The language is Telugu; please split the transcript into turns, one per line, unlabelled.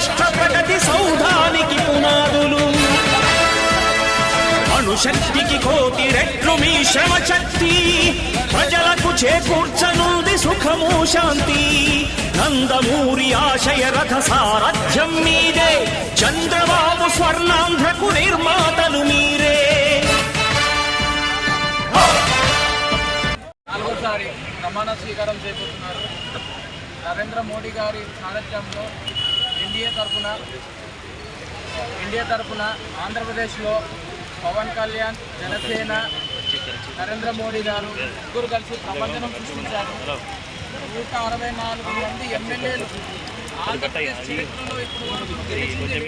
మన రాష్ట్ర ప్రగతి సౌధానికి పునాదులు. అణుశక్తికి కోటి రెట్లు మీ శ్రమ శక్తి ప్రజలకు చేకూర్చనుంది సుఖము శాంతి. నందమూరి ఆశయ రథ సారథ్యం మీదే. చంద్రబాబు స్వర్ణాంధ్రకు నిర్మాతలు మీరే.
నాలుగోసారి ప్రమాణ స్వీకారం చేపడుతున్నారు. నరేంద్ర మోడీ గారి సారథ్యంలో ఎన్డీఏ తరఫున ఇండియా తరఫున ఆంధ్రప్రదేశ్లో పవన్ కళ్యాణ్ జనసేన నరేంద్ర మోడీ గారు ముగ్గురు కలిసి ప్రపంచం సృష్టించారు. నూట అరవై నాలుగు మంది ఎమ్మెల్యేలు ఆంధ్రప్రదేశ్ చరిత్రలో ఇప్పుడు